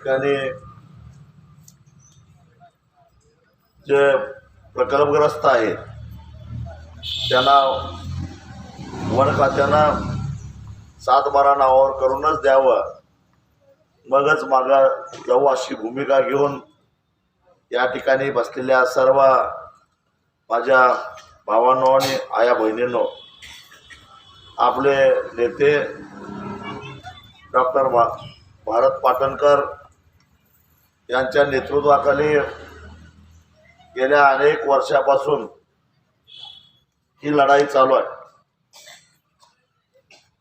ठिकाणी जे प्रकल्पग्रस्त आहेत त्यांना वन खात्यानं सात बारा नावावर करूनच द्यावं. मगच मागा जाऊ अशी भूमिका घेऊन या ठिकाणी बसलेल्या सर्व माझ्या भावांनो आणि आया बहिणींनो आपले नेते डॉक्टर भा भारत पाटणकर यांच्या नेतृत्वाखाली गेल्या अनेक वर्षापासून ही लढाई चालू आहे.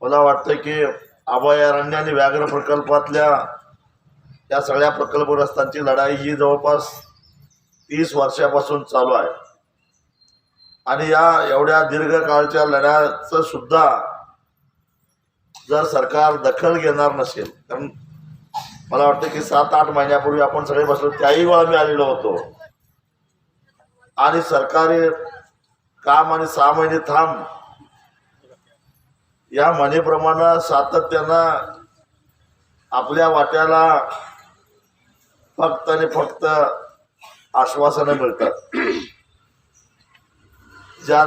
मला वाटतं की अभयारण्य आणि व्याघ्र प्रकल्पातल्या या सगळ्या प्रकल्पग्रस्तांची लढाई ही जवळपास तीस वर्षापासून चालू आहे. आणि या एवढ्या दीर्घकाळच्या लढ्याचं सुद्धा जर सरकार दखल घेणार नसेल कारण मला वाटतं की सात आठ महिन्यापूर्वी आपण सगळे बसलो त्याही वेळा मी आलेलो होतो. आणि सरकारी काम आणि सहा महिने थांब या म्हणेप्रमाणे सातत्यानं आपल्या वाट्याला फक्त आणि फक्त आश्वासनं मिळतात. ज्या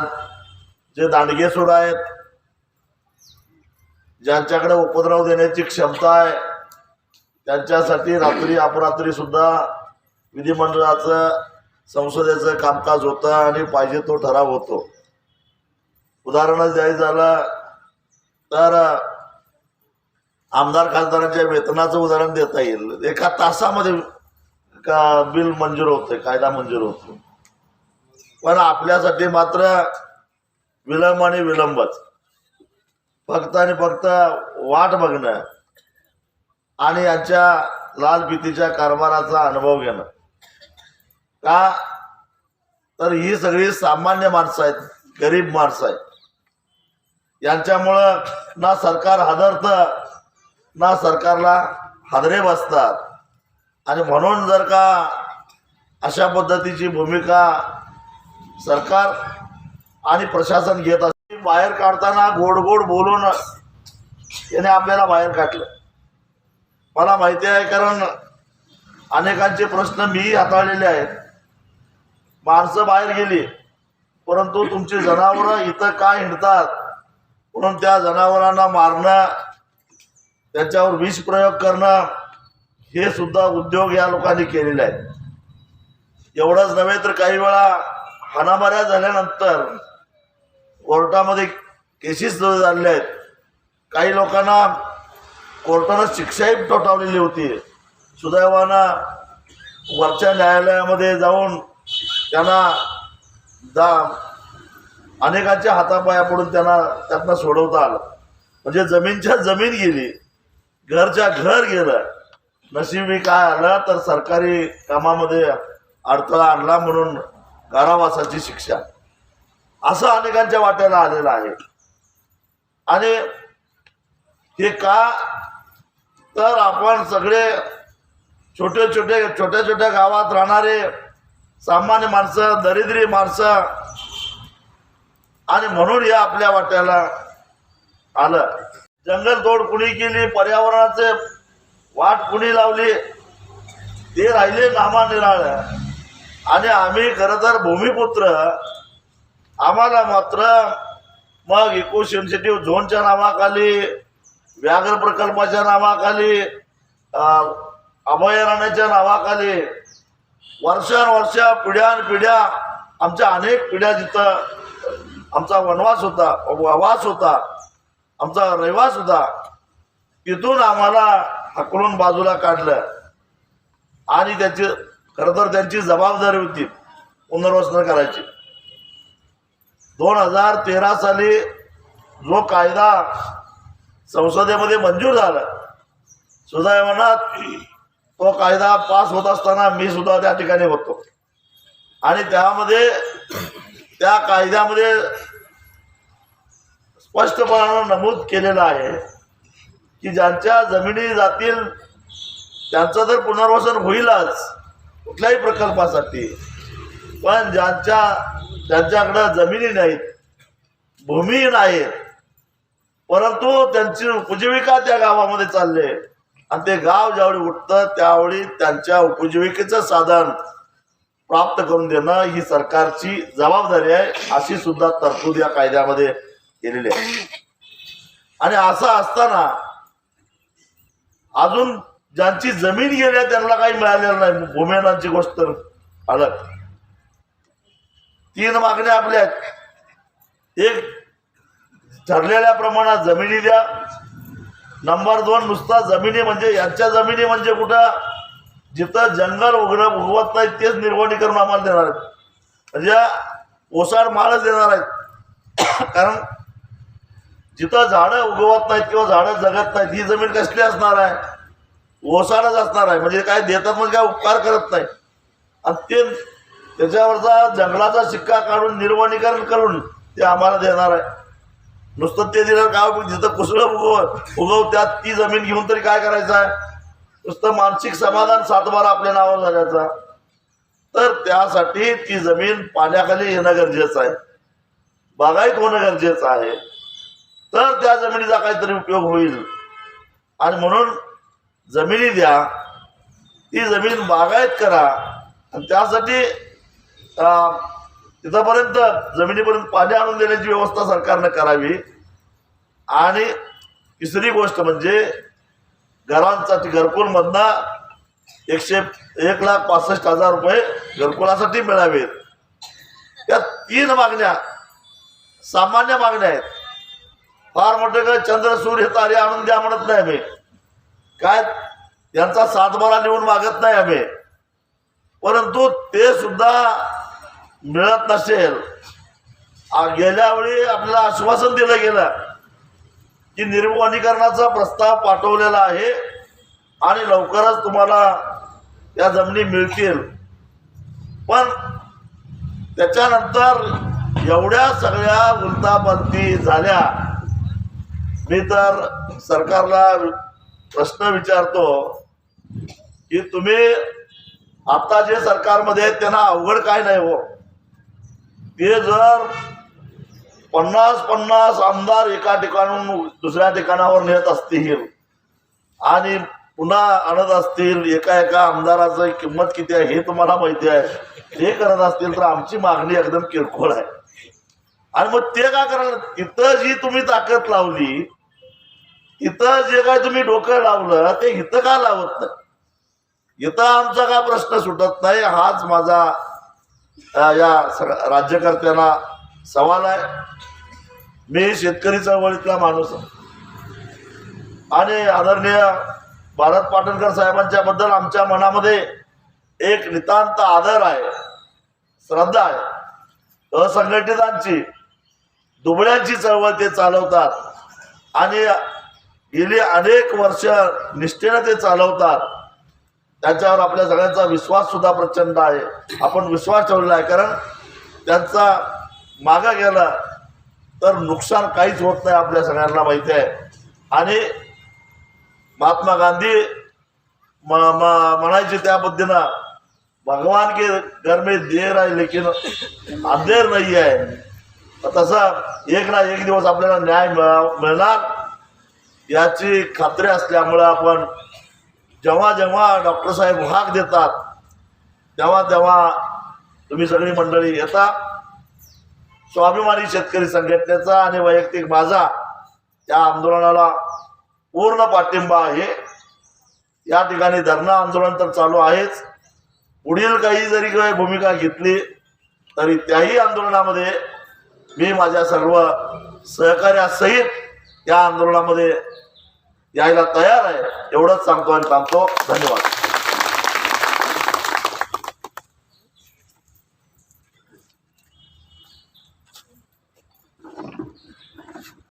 जे दांडगे सुड आहेत ज्यांच्याकडे उपद्रव देण्याची क्षमता आहे त्यांच्यासाठी रात्री अपरात्री सुद्धा विधिमंडळाचं संसदेचं कामकाज होतं आणि पाहिजे तो ठराव होतो. उदाहरणच द्यायचं झालं तर आमदार खासदारांच्या वेतनाचं उदाहरण देता येईल. एका तासामध्ये का बिल मंजूर होतं कायदा मंजूर होतो. पण आपल्यासाठी मात्र विलंब आणि विलंबच. फक्त आणि फक्त वाट बघणं. आणि यांच्या लाल भीतीच्या कारभाराचा अनुभव घेणं. का? तर ही सगळी सामान्य माणसं आहेत गरीब माणसं आहेत. यांच्यामुळं ना सरकार हादरतं ना सरकारला हादरे बसतात. आणि म्हणून जर का अशा पद्धतीची भूमिका सरकार आणि प्रशासन घेत असते बाहेर काढताना गोड गोड बोलून याने आपल्याला बाहेर काढलं. मला माहिती आहे कारण अनेकांचे प्रश्न मी हाताळलेले आहेत. माणसं बाहेर गेली परंतु तुमची जनावरं इथं का हिंडतात? म्हणून त्या जनावरांना मारणं त्यांच्यावर विष प्रयोग करणं हे सुद्धा उद्योग या लोकांनी केलेले आहेत. एवढंच नव्हे तर काही वेळा हाणामाऱ्या झाल्यानंतर कोर्टामध्ये केसेस झालेल्या आहेत. काही लोकांना कोर्टानं शिक्षाही ठोठावलेली होती. सुदैवानं वरच्या न्यायालयामध्ये जाऊन त्यांना दा अनेकांच्या हातापाया पडून त्यांना त्यांना सोडवता आलं. म्हणजे जमीनच्या जमीन गेली घरच्या घर गेलं. नशिबी काय आलं तर सरकारी कामामध्ये अडथळा आणला म्हणून कारावासाची शिक्षा. असं अनेकांच्या वाट्याला आलेलं आहे. आणि हे का तर आपण सगळे छोटे छोटे छोट्या छोट्या गावात राहणारे सामान्य माणसं दरिद्री माणसं आणि म्हणून या आपल्या वाट्याला आलं. जंगलतोड कुणी केली पर्यावरणाचे वाट कुणी लावली ते राहिले नामानिराळ आणि आम्ही खरं तर भूमिपुत्र. आम्हाला मात्र मग इको सेन्सिटिव्ह झोनच्या नावाखाली व्याघ्र प्रकल्पाच्या नावाखाली अभयारण्याच्या नावाखाली वर्षानुवर्ष पिढ्यानपिढ्या आमच्या अनेक पिढ्या जिथं आमचा वनवास होता वास होता आमचा रहिवास होता तिथून आम्हाला हकलून बाजूला काढलं. आणि त्याची खरं तर त्यांची जबाबदारी होती पुनर्वसन करायची. दोन हजार तेरा साली जो कायदा संसदेमध्ये मंजूर झाला. सुदैवानात तो कायदा पास होत असताना मी सुद्धा त्या ठिकाणी होतो. आणि त्यामध्ये त्या कायद्यामध्ये स्पष्टपणानं नमूद केलेलं आहे की ज्यांच्या जमिनी जातील त्यांचं तर पुनर्वसन होईलच कुठल्याही प्रकल्पासाठी. पण ज्यांच्या ज्यांच्याकडं जमिनी नाहीत भूमी नाहीत परंतु त्यांची उपजीविका त्या गावामध्ये चालले. आणि ते गाव ज्यावेळी उठतं त्यावेळी त्यांच्या उपजीविकेचं साधन प्राप्त करून देणं ही सरकारची जबाबदारी आहे अशी सुद्धा तरतूद या कायद्यामध्ये केलेली आहे. आणि असं असताना अजून ज्यांची जमीन गेली आहे त्यांना काही मिळालेलं नाही. भूमियनांची गोष्ट तर अलग तीन मागण्या आपल्या एक ठरलेल्या प्रमाणात जमिनी द्या. नंबर दोन नुसता जमिनी म्हणजे यांच्या जमिनी म्हणजे कुठं? जिथं जंगल उघड उगवत नाही तेच निर्वणी करून आम्हाला देणार आहेत. म्हणजे ओसाड माळच देणार आहेत. कारण जिथं झाडं उगवत नाहीत किंवा झाडं जगत नाहीत ही जमीन कसली असणार आहे? ओसाडच असणार आहे. म्हणजे काय देतात म्हणजे काय उपकार करत नाही. आणि ते त्याच्यावरचा जंगलाचा शिक्का काढून निर्वणीकरण करून ते आम्हाला देणार आहे. नुसतं ते दिलं काय जिथं कुसळं उगव उगव त्यात ती जमीन घेऊन तरी काय करायचं आहे? नुसतं मानसिक समाधान सातबारा आपल्या नावावर झाल्याचा. तर त्यासाठी ती जमीन पाण्याखाली येणं गरजेचं आहे. बागायत होणं गरजेचं आहे. तर त्या जमिनीचा काहीतरी उपयोग होईल. आणि म्हणून जमिनी द्या ती जमीन बागायत करा. आणि त्यासाठी तिथंपर्यंत जमिनीपर्यंत पाणी आणून देण्याची व्यवस्था सरकारनं करावी. आणि तिसरी गोष्ट म्हणजे घरांसाठी घरकुलमधनं एकशे एक लाख पासष्ट हजार रुपये घरकुलासाठी मिळावेत. या तीन मागण्या सामान्य मागण्या आहेत. फार मोठे काय चंद्र सूर्य तारे आणून द्या म्हणत नाही आम्ही. काय? यांचा सातबारा लिहून मागत नाही आम्ही. परंतु ते सुद्धा मिळत नसेल. आ- गेल्या वेळी आपल्याला आश्वासन दिलं गेलं की निर्वनीकरणाचा प्रस्ताव पाठवलेला आहे आणि लवकरच तुम्हाला या जमिनी मिळतील. पण त्याच्यानंतर एवढ्या सगळ्या उलतापलती झाल्या. मी तर सरकारला प्रश्न विचारतो की तुम्ही आता जे सरकारमध्ये आहेत त्यांना अवघड काय नाही हो? ते जर पन्नास पन्नास आमदार एका ठिकाणून दुसऱ्या ठिकाणावर नेत असतील आणि पुन्हा आणत असतील एका एका आमदाराचं किंमत किती आहे हे तुम्हाला माहिती आहे. ते करत असतील तर आमची मागणी एकदम किरकोळ आहे. आणि मग ते काय करणार? इथं जी तुम्ही ताकद लावली इथं जे काय तुम्ही डोकं लावलं ते इथं का लावत नाही? इथं आमचा काय प्रश्न सुटत नाही हाच माझा या सग- राज्यकर्त्यांना सवाल आहे. मी शेतकरी चळवळीतला माणूस आहे. आणि आदरणीय भारत पाटणकर साहेबांच्या बद्दल आमच्या मनामध्ये एक नितांत आदर आहे श्रद्धा आहे. असंघटितांची दुबळ्यांची चळवळ ते चालवतात. आणि गेली अनेक वर्ष निष्ठेनं ते चालवतात. त्यांच्यावर आपल्या सगळ्यांचा विश्वास सुद्धा प्रचंड आहे. आपण विश्वास ठेवलेला आहे. कारण त्यांचा मागा गेला तर नुकसान काहीच होत नाही आपल्या सगळ्यांना माहिती आहे. आणि महात्मा गांधी म- म- म्हणायचे त्या पद्धतीनं भगवान के घर में देर आहे लेकिन अंधेर नाही आहे. तसं एक ना एक दिवस आपल्याला न्याय मिळणार याची खात्री असल्यामुळं आपण जेव्हा जेव्हा डॉक्टर साहेब हाक देतात तेव्हा तेव्हा तुम्ही सगळी मंडळी येता. स्वाभिमानी शेतकरी संघटनेचा आणि वैयक्तिक माझा या आंदोलनाला पूर्ण पाठिंबा आहे. या ठिकाणी धरणं आंदोलन तर चालू आहेच. पुढील काही जरी काही भूमिका घेतली तरी त्याही आंदोलनामध्ये मी माझ्या सर्व सहकार्यासहित या आंदोलनामध्ये यायला तयार आहे. एवढंच सांगतो आणि सांगतो धन्यवाद.